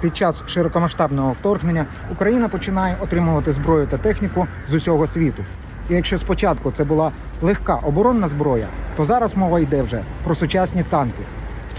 Під час широкомасштабного вторгнення Україна починає отримувати зброю та техніку з усього світу. І якщо спочатку це була легка оборонна зброя, то зараз мова йде вже про сучасні танки.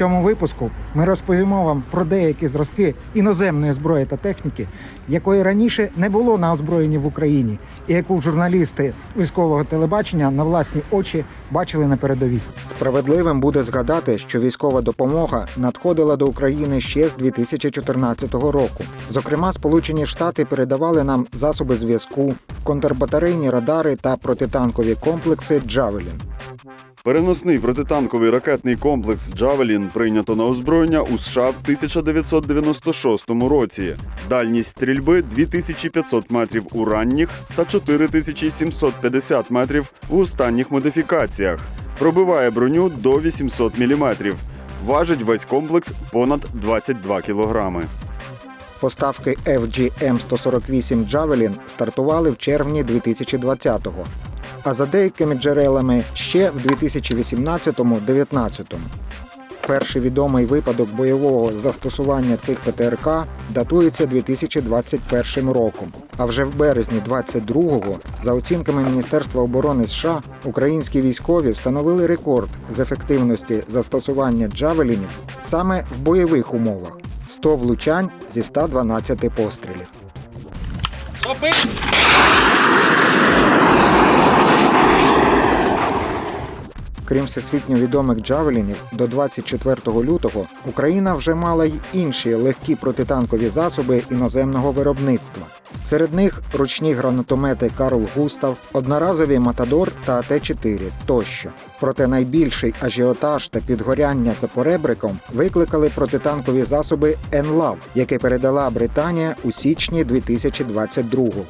Цьому випуску ми розповімо вам про деякі зразки іноземної зброї та техніки, якої раніше не було на озброєнні в Україні, і яку журналісти військового телебачення на власні очі бачили на передовій. Справедливим буде згадати, що військова допомога надходила до України ще з 2014 року. Зокрема, Сполучені Штати передавали нам засоби зв'язку, контрбатарейні радари та протитанкові комплекси Джавелін. Переносний протитанковий ракетний комплекс Джавелін прийнято на озброєння у США в 1996 році. Дальність стрільби 2500 метрів у ранніх та 4750 метрів у останніх модифікаціях. Пробиває броню до 800 мм. Важить весь комплекс понад 22 кілограми. Поставки FGM-148 Javelin стартували в червні 2020-го, а за деякими джерелами ще в 2018-19. Перший відомий випадок бойового застосування цих ПТРК датується 2021 роком. А вже в березні 22-го, за оцінками Міністерства оборони США, українські військові встановили рекорд з ефективності застосування джавелінів саме в бойових умовах 100 влучань зі 112 пострілів. Крім всесвітньо відомих джавелінів, до 24 лютого Україна вже мала й інші легкі протитанкові засоби іноземного виробництва. Серед них ручні гранатомети Карл Густав, одноразові Матадор та АТ-4 тощо. Проте найбільший ажіотаж та підгоряння за поребриком викликали протитанкові засоби «Енлав», яке передала Британія у січні 2022-го.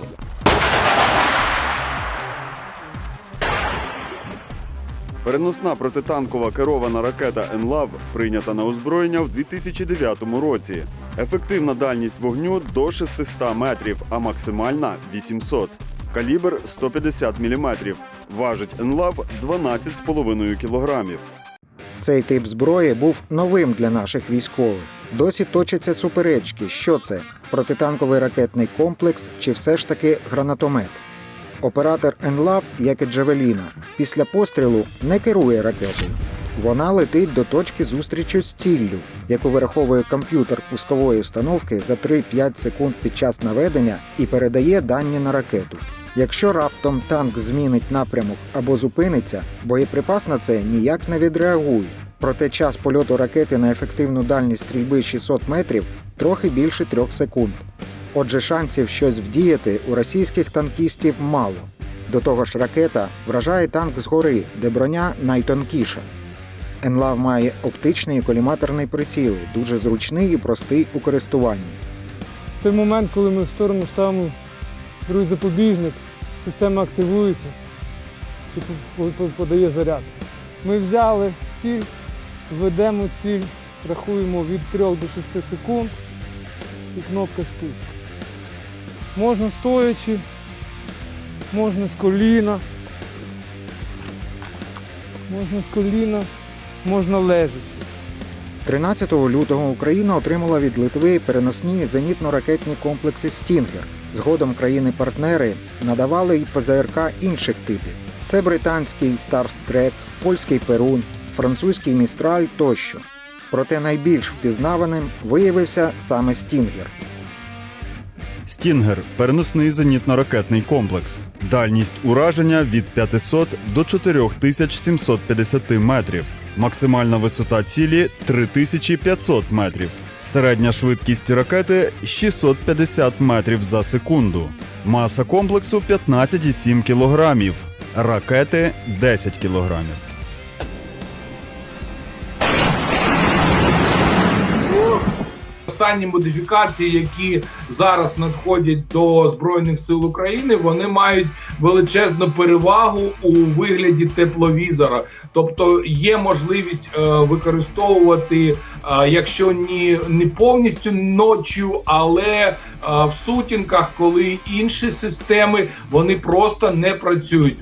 Переносна протитанкова керована ракета «Енлав» прийнята на озброєння в 2009 році. Ефективна дальність вогню до 600 метрів, а максимальна 800. Калібр 150 мм. Важить «Енлав» 12,5 кілограмів. Цей тип зброї був новим для наших військових. Досі точаться суперечки, що це протитанковий ракетний комплекс чи все ж таки гранатомет. Оператор ЕНЛАВ, як і Джавеліна, після пострілу не керує ракетою. Вона летить до точки зустрічі з ціллю, яку вираховує комп'ютер пускової установки за 3-5 секунд під час наведення і передає дані на ракету. Якщо раптом танк змінить напрямок або зупиниться, боєприпас на це ніяк не відреагує. Проте час польоту ракети на ефективну дальність стрільби 600 метрів трохи більше 3 секунд. Отже, шансів щось вдіяти у російських танкістів мало. До того ж, ракета вражає танк згори, де броня найтонкіша. Енлав має оптичний і коліматорний приціли, дуже зручний і простий у користуванні. Той момент, коли ми в сторону ставимо другий запобіжник, система активується і по- по- подає заряд. Ми взяли ціль, ведемо ціль, рахуємо від 3 до 6 секунд і кнопка спуску. Можна стоячи, можна з коліна, можна з коліна, можна лежачи. 13 лютого Україна отримала від Литви переносні зенітно-ракетні комплекси Стінгер. Згодом країни-партнери надавали й ПЗРК інших типів. Це британський Старстрек, польський Перун, французький Містраль тощо. Проте найбільш впізнаваним виявився саме Стінгер. Стінгер переносний зенітно-ракетний комплекс. Дальність ураження від 500 до 4750 метрів. Максимальна висота цілі 3500 метрів. Середня швидкість ракети 650 метрів за секунду. Маса комплексу 15,7 кілограмів. Ракети 10 кілограмів. Останні модифікації, які зараз надходять до збройних сил України, вони мають величезну перевагу у вигляді тепловізора. Тобто є можливість е, використовувати, е, якщо ні не повністю ночі, але е, в сутінках, коли інші системи вони просто не працюють.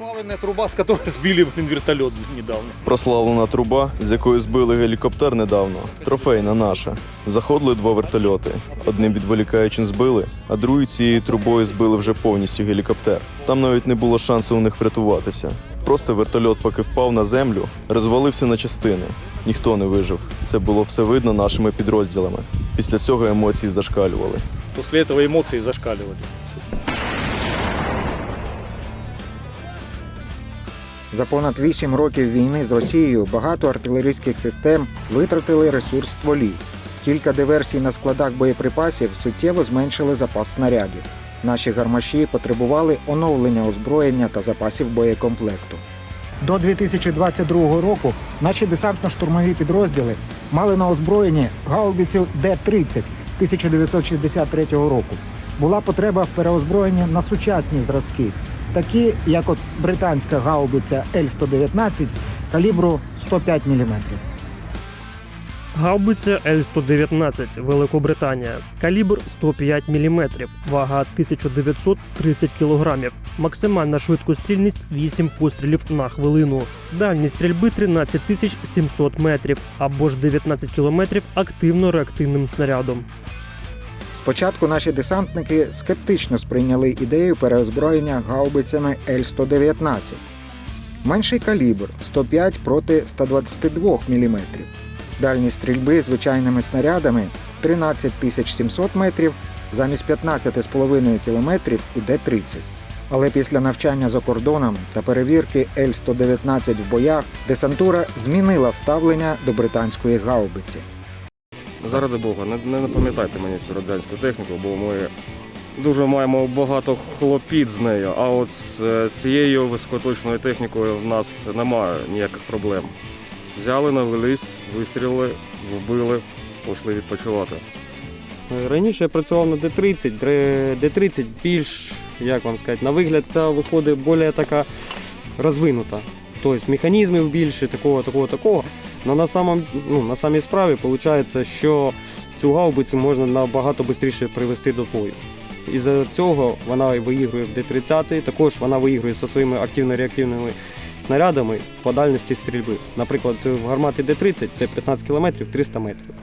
Прославленная труба, которой сбили блин, вертолет недавно. Прославлена труба, з якої збили гелікоптер недавно. Трофейна наша. Заходили два вертольоти. Одним відволікаючим збили, а другою цією трубою збили вже повністю гелікоптер. Там навіть не було шансу у них врятуватися. Просто вертольот, поки впав на землю, розвалився на частини. Ніхто не вижив. Це було все видно нашими підрозділами. Після цього емоції зашкалювали. После этого эмоции зашкаливали. За понад 8 років війни з Росією багато артилерійських систем витратили ресурс стволів. Кілька диверсій на складах боєприпасів суттєво зменшили запас снарядів. Наші гармаші потребували оновлення озброєння та запасів боєкомплекту. До 2022 року наші десантно-штурмові підрозділи мали на озброєнні гаубицю Д-30 1963 року. Була потреба в переозброєнні на сучасні зразки, такі як от британська гаубиця Л-119 калібру 105 мм. Гаубиця Л-119, Великобританія, калібр 105 мм, вага 1930 кг, максимальна швидкострільність 8 пострілів на хвилину, дальність стрільби 13 700 метрів або ж 19 км активно-реактивним снарядом. Спочатку наші десантники скептично сприйняли ідею переозброєння гаубицями Л-119. Менший калібр 105 проти 122 мм. Дальність стрільби звичайними снарядами 13 700 метрів замість 15,5 км у Д-30. Але після навчання за кордоном та перевірки Л-119 в боях десантура змінила ставлення до британської гаубиці. Заради Бога, не, напам'ятайте мені цю радянську техніку, бо ми дуже маємо багато хлопіт з нею, а от з е, цією високоточною технікою в нас немає ніяких проблем. Взяли, навелись, вистрілили, вбили, пішли відпочивати. Раніше я працював на D30, Дре- D30 більш, як вам сказати, на вигляд це виходить більш така розвинута. Тобто механізмів більше, такого, такого, такого. Але на, самом, ну, на самій справі виходить, що цю гаубицю можна набагато швидше привести до бою. І за цього вона виігрує в D30, також вона виігрує зі своїми активно-реактивними снарядами по дальності стрільби. Наприклад, в гармати D30 це 15 км 300 метрів.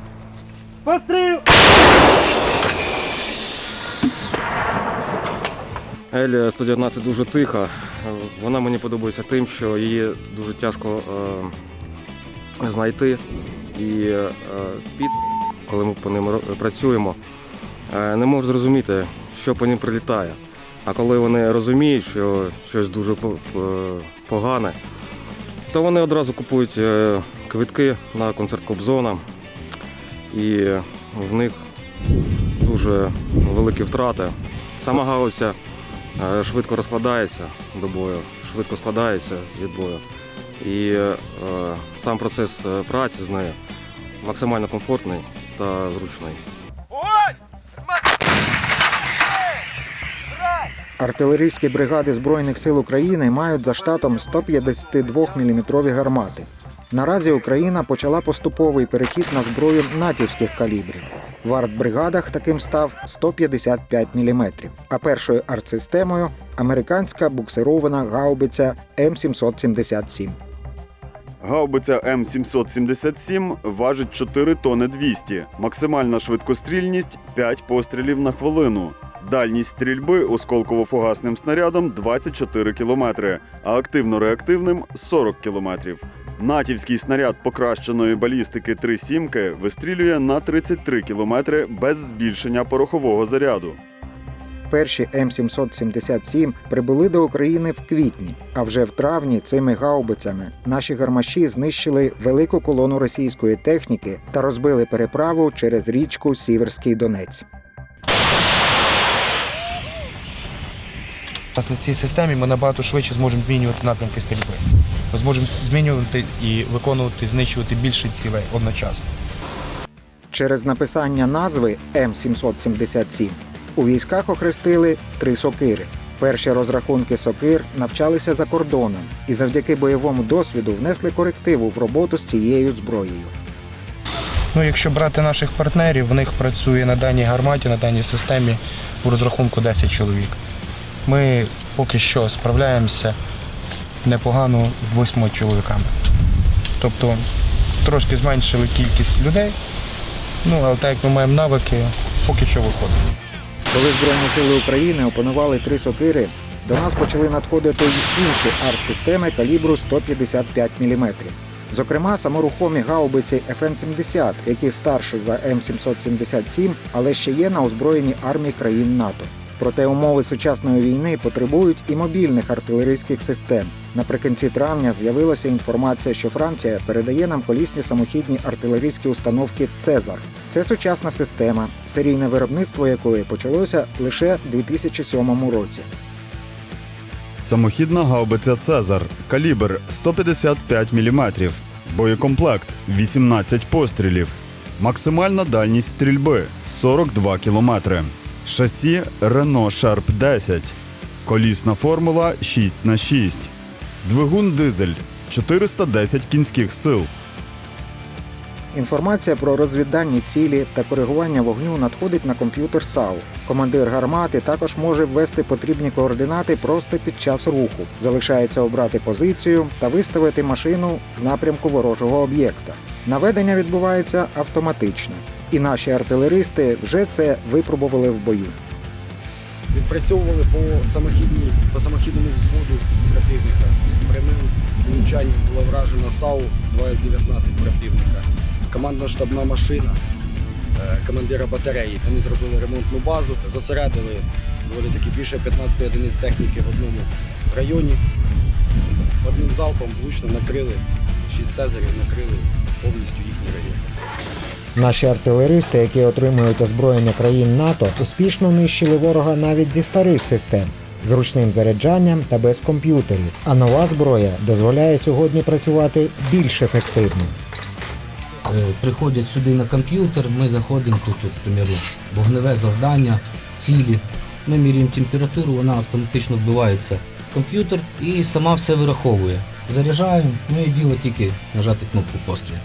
Постріл! Ель 119 дуже тиха. Вона мені подобається тим, що її дуже тяжко е, знайти. І е, під, коли ми по ним працюємо, е, не можуть зрозуміти, що по ним прилітає. А коли вони розуміють, що щось дуже е, погане, то вони одразу купують квитки на концерт Кобзона. І в них дуже великі втрати. Сама гаубиця е, швидко розкладається до бою, швидко складається від бою. І е, сам процес е, праці з нею максимально комфортний та зручний. Артилерійські бригади Збройних сил України мають за штатом 152 мм гармати. Наразі Україна почала поступовий перехід на зброю натівських калібрів. В артбригадах таким став 155 мм, а першою артсистемою американська буксирована гаубиця М777. Гаубиця М777 важить 4 тони 200, максимальна швидкострільність 5 пострілів на хвилину. Дальність стрільби осколково-фугасним снарядом 24 км, а активно-реактивним 40 км. Натівський снаряд покращеної балістики 3 сімки вистрілює на 33 км без збільшення порохового заряду. Перші М777 прибули до України в квітні, а вже в травні цими гаубицями наші гармаші знищили велику колону російської техніки та розбили переправу через річку Сіверський Донець. Власне, цій системі ми набагато швидше зможемо змінювати напрямки стрільби. Ми зможемо змінювати і виконувати, знищувати більше цілей одночасно. Через написання назви М777 у військах охрестили три сокири. Перші розрахунки сокир навчалися за кордоном і завдяки бойовому досвіду внесли корективу в роботу з цією зброєю. Ну, якщо брати наших партнерів, в них працює на даній гарматі, на даній системі у розрахунку 10 чоловік. Ми поки що справляємося непогано восьми чоловіками. Тобто трошки зменшили кількість людей, ну але так як ми маємо навики, поки що виходить. Коли Збройні сили України опанували три сокири, до нас почали надходити й інші арт-системи калібру 155 мм. Зокрема, саморухомі гаубиці FN-70, які старші за М777, але ще є на озброєнні армії країн НАТО. Проте умови сучасної війни потребують і мобільних артилерійських систем. Наприкінці травня з'явилася інформація, що Франція передає нам колісні самохідні артилерійські установки Цезар. Це сучасна система, серійне виробництво якої почалося лише в 2007 році. Самохідна гаубиця Цезар, калібр 155 мм, боєкомплект 18 пострілів, максимальна дальність стрільби 42 км, шасі Renault Sharp 10, колісна формула 6х6, двигун дизель 410 кінських сил. Інформація про розвіддані цілі та коригування вогню надходить на комп'ютер САУ. Командир гармати також може ввести потрібні координати просто під час руху. Залишається обрати позицію та виставити машину в напрямку ворожого об'єкта. Наведення відбувається автоматично, і наші артилеристи вже це випробували в бою. Відпрацьовували по самохідній, по самохідному взводу противника. Прямим влучанням була вражена САУ 2С-19 противника. Командна штабна машина е, командира батареї. Вони зробили ремонтну базу, зосередили доволі таки більше 15 одиниць техніки в одному районі. Одним залпом влучно накрили, 6 цезарів накрили повністю їхній район. Наші артилеристи, які отримують озброєння країн НАТО, успішно нищили ворога навіть зі старих систем. З ручним заряджанням та без комп'ютерів. А нова зброя дозволяє сьогодні працювати більш ефективно. Е, приходять сюди на комп'ютер, ми заходимо тут, от, к примеру, вогневе завдання, цілі. Ми міряємо температуру, вона автоматично вбивається в комп'ютер і сама все вираховує. Заряджаємо, ну і діло тільки нажати кнопку постріл.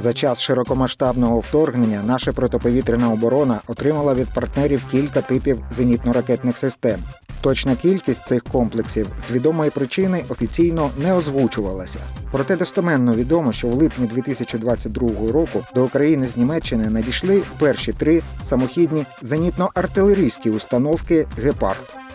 За час широкомасштабного вторгнення наша протиповітряна оборона отримала від партнерів кілька типів зенітно-ракетних систем. Точна кількість цих комплексів з відомої причини офіційно не озвучувалася. Проте достеменно відомо, що в липні 2022 року до України з Німеччини надійшли перші три самохідні зенітно-артилерійські установки Гепард.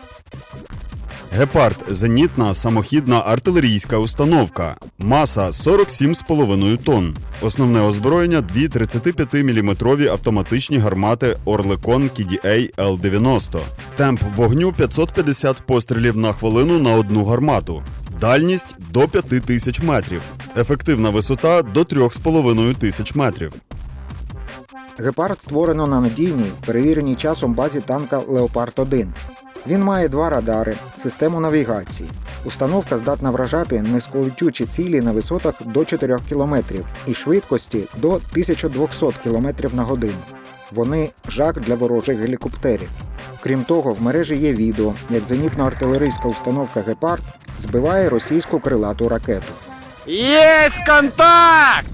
Гепард зенітна самохідна артилерійська установка. Маса 47,5 тонн. Основне озброєння дві 35-мм автоматичні гармати Орликон KDA L90. Темп вогню 550 пострілів на хвилину на одну гармату. Дальність до 5000 метрів. Ефективна висота до 3,5 тисяч метрів. Гепард створено на надійній, перевіреній часом базі танка Леопард 1 Він має два радари, систему навігації. Установка здатна вражати низьколетючі цілі на висотах до 4 км і швидкості до 1200 км на годину. Вони жах для ворожих гелікоптерів. Крім того, в мережі є відео, як зенітно-артилерійська установка Гепард збиває російську крилату ракету. Єсть контакт!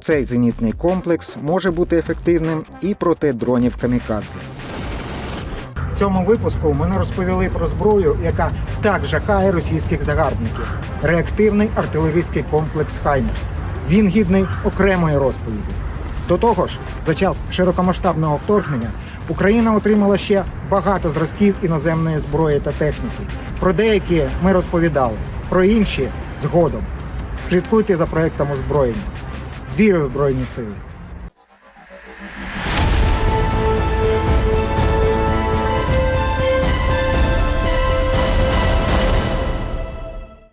Цей зенітний комплекс може бути ефективним і проти дронів камікадзе. Цьому випуску ми розповіли про зброю, яка так жахає російських загарбників. Реактивний артилерійський комплекс Хаймерс. Він гідний окремої розповіді. До того ж, за час широкомасштабного вторгнення Україна отримала ще багато зразків іноземної зброї та техніки. Про деякі ми розповідали, про інші згодом. Слідкуйте за проектом озброєння. Вірю в Збройні Сили!